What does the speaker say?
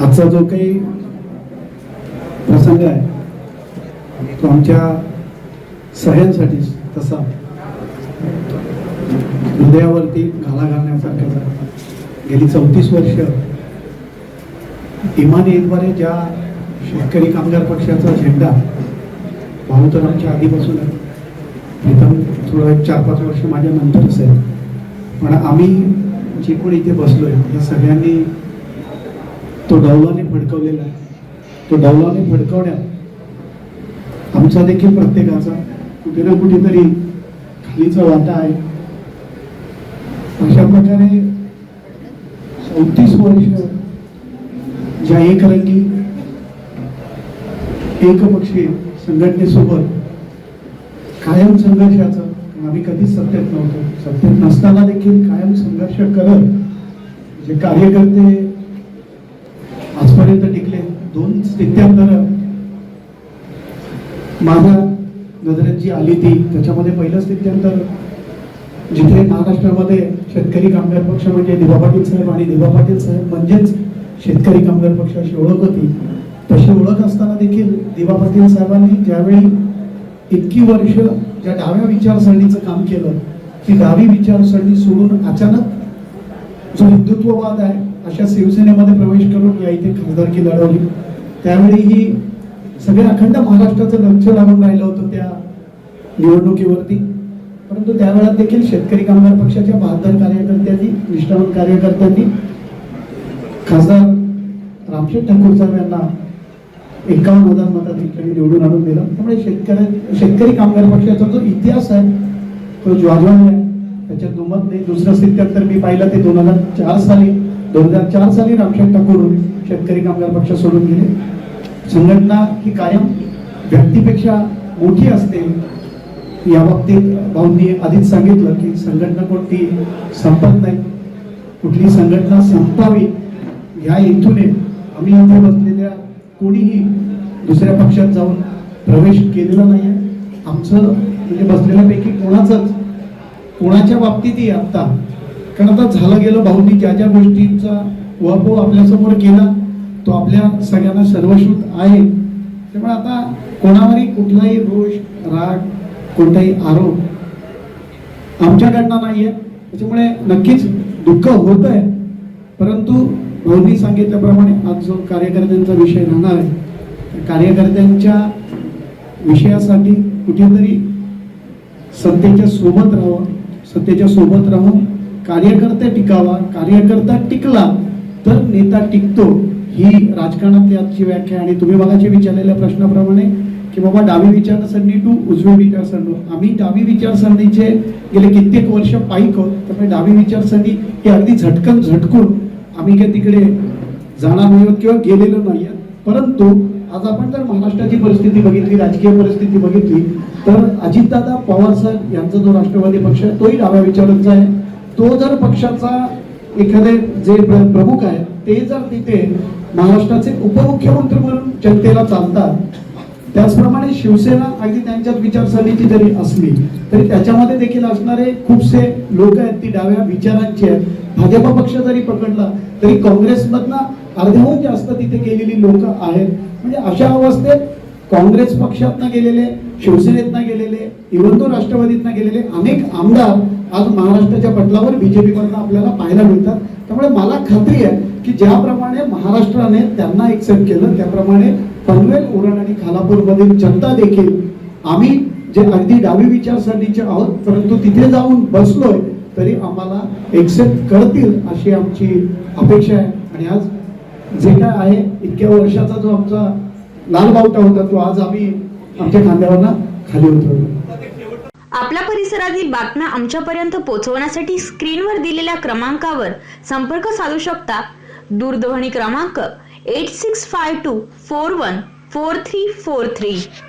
आजचा जो काही प्रसंग आहे तो आमच्या सह्यांसाठी तसा. हृदयावरती घाला घालण्यासारखाच आहे गेली चौतीस वर्ष इमानीद्वारे ज्या शेतकरी कामगार पक्षाचा झेंडा भाऊ तर आमच्या आधीपासून आहे प्रीतम थोडं चार पाच वर्ष माझ्या नंतरच आहे. पण आम्ही जे कोणी इथे बसलोय या सगळ्यांनी तो डौलाने फडकवलेला आहे. तो डौलाने फडकवण्यात आमचा देखील प्रत्येकाचा कुठे ना कुठेतरी खालीचा वाटा आहे. अशा प्रकारे चौतीस वर्ष ज्या एकरंगी एकपक्षीय संघटनेसोबत कायम संघर्षाचं आम्ही कधीच सत्तेत नव्हतो. सत्तेत नसताना देखील कायम संघर्ष करत जे कार्यकर्ते आजपर्यंत टिकले दोन स्थित्यांतर. माझ्या नजरेत जी आली ती त्याच्यामध्ये पहिलं स्थित्यांतर जिथे महाराष्ट्रामध्ये शेतकरी कामगार पक्ष म्हणजे दिवा पाटील साहेब आणि दिवा पाटील साहेब म्हणजेच शेतकरी कामगार पक्ष ओळख होती. तशी ओळख असताना देखील दिवा पाटील साहेबांनी ज्यावेळी इतकी वर्ष ज्या डाव्या विचारसरणीचं काम केलं ती डावी विचारसरणी सोडून अचानक जो हिंदुत्ववाद आहे अशा शिवसेनेमध्ये प्रवेश करून या इथे खासदारकी लढवली. त्यावेळी ही सगळ्या अखंड महाराष्ट्राचं लक्ष लागून राहिलं होतं त्या निवडणुकीवरती. परंतु त्यावेळात देखील शेतकरी कामगार पक्षाच्या बहादर कार्यकर्त्यांनी निष्ठावंत कार्यकर्त्यांनी खासदार रामशेठ ठाकूर साहेब यांना एकावन्न हजार मताधिकारी निवडून आणून दिलं. त्यामुळे शेतकरी शेतकरी कामगार पक्षाचा जो इतिहास आहे तो ज्वाजवानी आहे. त्याच्यात दुमत नाही. दुसरं स्थित्यात मी पाहिलं ते दोन हजार चार साली दोन हजार चार साली रामशेठ ठाकूर शेतकरी कामगार पक्ष सोडून गेले. संघटना ही कायम व्यक्तीपेक्षा मोठी असते. या बाबतीत भाऊंनी आधीच सांगितलं की संघटना कोणती संपत नाही. कुठली संघटना संपावी ह्या हेतूने आम्ही इथे बसलेल्या कोणीही दुसऱ्या पक्षात जाऊन प्रवेश केलेला नाही आहे. आमचं म्हणजे बसलेल्यापैकी कोणाचंच कोणाच्या बाबतीतही आत्ता कारण आता झालं गेलं भाऊंनी ज्या ज्या गोष्टींचा वपो आपल्यासमोर केला तो आपल्या सगळ्यांना सर्वश्रुत आहे. त्यामुळे आता कोणावरही कुठलाही रोष राग कोणताही आरोप आमच्याकडनं नाही आहे त्याच्यामुळे नक्कीच दुःख होत आहे परंतु भाऊंनी सांगितल्याप्रमाणे आज जो कार्यकर्त्यांचा विषय राहणार आहे कार्यकर्त्यांच्या विषयासाठी कुठेतरी सत्तेच्या सोबत राहावं सत्तेच्या सोबत राहून कार्यकर्ते टिकावा कार्यकर्ता टिकला तर नेता टिकतो ही राजकारणातली आजची व्याख्या. आणि तुम्ही मगाशी विचारलेल्या प्रश्नाप्रमाणे की बाबा डावी विचारसरणी टू उजवी विचारसरणी. आम्ही डावी विचारसरणीचे गेले कित्येक वर्ष पाईक आहोत त्यामुळे डावी विचारसरणी हे अगदी झटकन झटकून आम्ही काय तिकडे जाणार नाही आहोत किंवा गेलेलो नाही आहोत. परंतु आज आपण जर महाराष्ट्राची परिस्थिती बघितली राजकीय परिस्थिती बघितली तर अजितदादा पवार साहेब यांचा जो राष्ट्रवादी पक्ष आहे तोही डाव्या विचारांचा आहे. तो जर पक्षाचा एखादे जे प्रमुख आहे ते जर तिथे महाराष्ट्राचे उपमुख्यमंत्री म्हणून जनतेला चालतात त्याचप्रमाणे शिवसेना अगदी त्यांच्यात विचारसरणीची जरी असली तरी त्याच्यामध्ये देखील असणारे खूपसे लोक आहेत ती डाव्या विचारांची आहेत. भाजप पक्ष जरी पकडला तरी काँग्रेसमधनं अर्ध्याहून जास्त तिथे गेलेली लोक आहेत. म्हणजे अशा अवस्थेत काँग्रेस पक्षातनं गेलेले शिवसेनेतनं गेलेले इव्हन तो राष्ट्रवादीतनं गेलेले अनेक आमदार आज महाराष्ट्राच्या पटलावर बीजेपीमधनं आपल्याला पाहायला मिळतात. त्यामुळे मला खात्री आहे की ज्याप्रमाणे महाराष्ट्राने त्यांना एक्सेप्ट केलं त्याप्रमाणे पनवेल उरण आणि खालापूरमधील जनता देखील आम्ही जे अगदी डावी विचारसरणीचे आहोत परंतु तिथे जाऊन बसलोय तरी आम्हाला एक्सेप्ट करतील अशी आमची अपेक्षा आहे. आणि आज जे काय आहे इतक्या वर्षाचा जो आमचा लाल बावटा होता तो आज आम्ही आमच्या खांद्यावरना खाली उतरवला. आपल्या परिसरातील बातम्या आमच्यापर्यंत पोहोचवण्यासाठी स्क्रीनवर दिलेल्या क्रमांकावर संपर्क साधू शकता. दूरध्वनी क्रमांक 8652 414343.